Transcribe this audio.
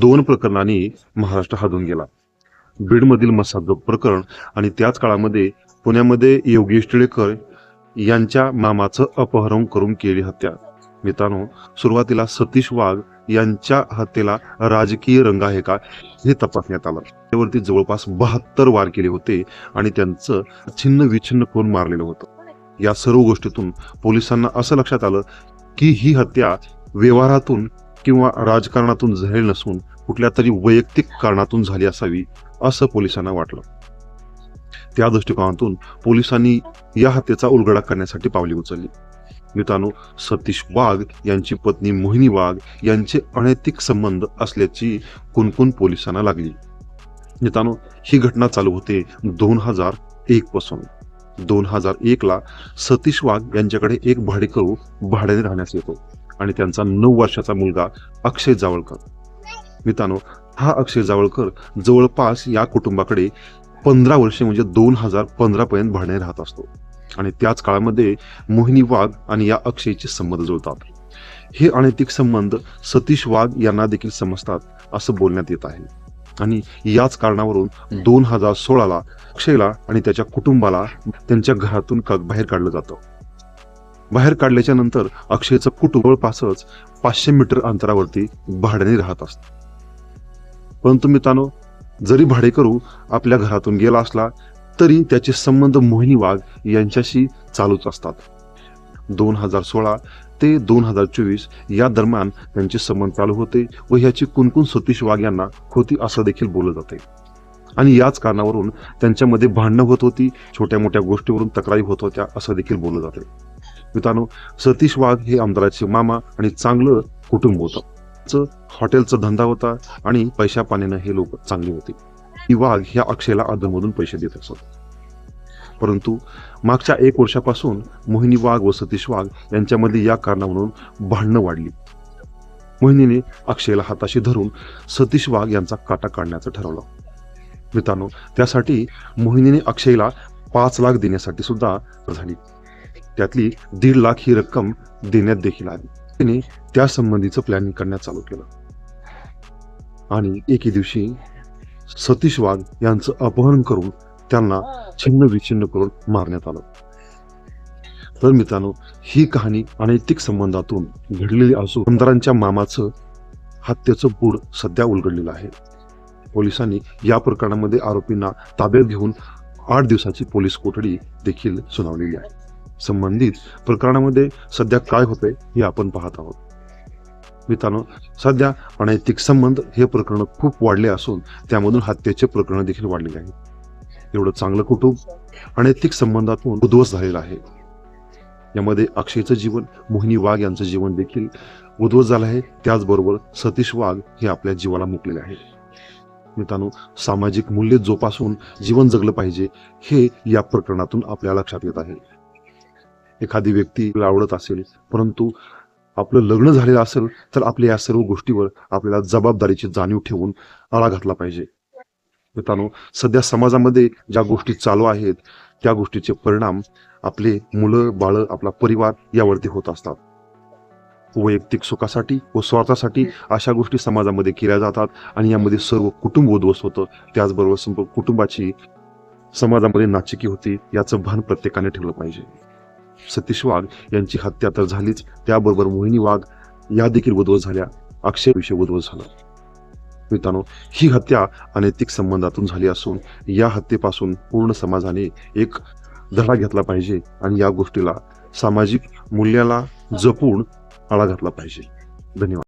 दोन प्रकरणांनी महाराष्ट्र हादून गेला. बीडमधील मसाज प्रकरण आणि त्याच काळामध्ये पुण्यामध्ये योगेश टिळेकर यांच्या मामाचं अपहरण करून केली हत्या. मित्रांनो सुरुवातीला सतीश वाघ यांच्या हत्येला राजकीय रंग आहे का हे तपासण्यात आलं. त्यावरती जवळपास बहात्तर वार केले होते आणि त्यांचं छिन्न विछिन्न करून मारलेलं होतं. या सर्व गोष्टीतून पोलिसांना असं लक्षात आलं की ही हत्या व्यवहारातून किंवा राजकारणातून झाले नसून कुठल्या तरी वैयक्तिक कारणातून झाली असावी असं पोलिसांना वाटलं. त्या दृष्टिकोनातून पोलिसांनी या हत्येचा उलगडा करण्यासाठी पावले उचलली. मित्रांनो सतीश वाघ यांची पत्नी मोहिनी वाघ यांचे अनैतिक संबंध असल्याची कुणकुण पोलिसांना लागली. मित्रांनो ही घटना चालू होते दोन हजार एक पासून. दोन हजार एक ला सतीश वाघ यांच्याकडे एक भाडेकरू भाड्याने राहण्यास येतो. आणि त्यांचा नऊ वर्षाचा मुलगा अक्षय जावळकर. मित्रांनो हा अक्षय जावळकर जवळपास या कुटुंबाकडे पंधरा वर्षे म्हणजे दोन हजार पंधरा पर्यंत राहत असतो. आणि त्याच काळामध्ये मोहिनी वाघ आणि या अक्षयचे संबंध जुळतात. हे अनैतिक संबंध सतीश वाघ यांना देखील समजतात असं बोलण्यात येत आहे. आणि याच कारणावरून दोन हजार सोळाला अक्षयला आणि त्याच्या कुटुंबाला त्यांच्या घरातून बाहेर काढलं जातं. बाहेर काढल्याच्या नंतर अक्षयचं कुटुंब जवळपासच पाचशे मीटर अंतरावरती भाड्याने राहत असतं. परंतु मित्रांनो जरी भाडेकरू आपल्या घरातून गेला असला तरी त्याचे संबंध मोहिनी वाघ यांच्याशी चालूच असतात. दोन हजार सोळा ते दोन हजार चोवीस या दरम्यान त्यांचे संबंध चालू होते व ह्याची कुणकुण सतीश वाघ यांना होती असं देखील बोललं जाते. आणि याच कारणावरून त्यांच्यामध्ये भांडणं होत होती छोट्या मोठ्या गोष्टीवरून तक्रारी होत होत्या असं देखील बोललं जाते. मित्रांनो सतीश वाघ हे आमदाराचे मामा आणि चांगलं कुटुंब होतं. हॉटेलचा धंदा होता आणि पैशा पाण्यानं हे लोक चांगले होते. ही वाघ ह्या अक्षयला अधूनमधून पैसे देत असत. परंतु मागच्या एक वर्षापासून मोहिनी वाघ व सतीश वाघ यांच्यामध्ये या कारणावरून भांडणं वाढली. मोहिनीने अक्षयला हाताशी धरून सतीश वाघ यांचा काटा काढण्याचं ठरवलं. मित्रांनो त्यासाठी मोहिनीने अक्षयला पाच लाख देण्यासाठी सुद्धा झाली. त्यातली दीड लाख ही रक्कम देण्यात देखील आली. त्याने त्या संबंधीचं प्लॅनिंग करण्यात चालू केलं. आणि एके दिवशी सतीश वाघ यांचं अपहरण करून त्यांना छिन्न विछिन्न करून मारण्यात आलं. तर मित्रांनो ही कहाणी अनैतिक संबंधातून घडलेली असून आमदारांच्या मामाचं हत्येचं बूड सध्या उलगडलेलं आहे. पोलिसांनी या प्रकरणामध्ये आरोपींना ताब्यात घेऊन आठ दिवसाची पोलीस कोठडी देखील सुनावलेली आहे. संबंधित प्रकरणामध्ये सध्या काय होतंय हे आपण पाहत आहोत. मित्रांनो सध्या अनैतिक संबंध हे प्रकरण खूप वाढले असून त्यामधून हत्येचे प्रकरण देखील वाढलेले आहे एवढं चांगलं कुटुंब अनैतिक संबंधातून उद्ध्वस्त झालेलं आहे. यामध्ये अक्षयचं जीवन मोहिनी वाघ यांचं जीवन देखील उद्ध्वस्त झालं आहे. त्याचबरोबर सतीश वाघ हे आपल्या जीवाला मुकलेले आहे मित्रांनो सामाजिक मूल्य जोपासून जीवन जगलं पाहिजे हे या प्रकरणातून आपल्या लक्षात येत आहे. एखादी व्यक्ती आवडत असेल परंतु आपलं लग्न झालेलं असेल तर आपल्या या सर्व गोष्टीवर आपल्याला जबाबदारीची जाणीव ठेवून आळा घातला पाहिजे. मित्रांनो सध्या समाजामध्ये ज्या गोष्टी चालू आहेत त्या गोष्टीचे परिणाम आपले मुलं बाळं आपला परिवार यावरती होत असतात. वैयक्तिक सुखासाठी व स्वार्थासाठी अशा गोष्टी समाजामध्ये केल्या जातात आणि यामध्ये सर्व कुटुंब उद्ध्वस्त होतं. त्याचबरोबर संपूर्ण कुटुंबाची समाजामध्ये नाचिकी होती याचं भान प्रत्येकाने ठेवलं पाहिजे. सतीश वाघ यांची हत्या तर झालीच. त्याबरोबर मोहिनी वाघ या देखील उद्ध्वस्त झाल्या. अक्षय विषय उद्ध्वस्त झाला. मित्रांनो ही हत्या अनैतिक संबंधातून झाली असून या हत्येपासून पूर्ण समाजाने एक धडा घेतला पाहिजे आणि या गोष्टीला सामाजिक मूल्याला जपून आळा घातला पाहिजे. धन्यवाद.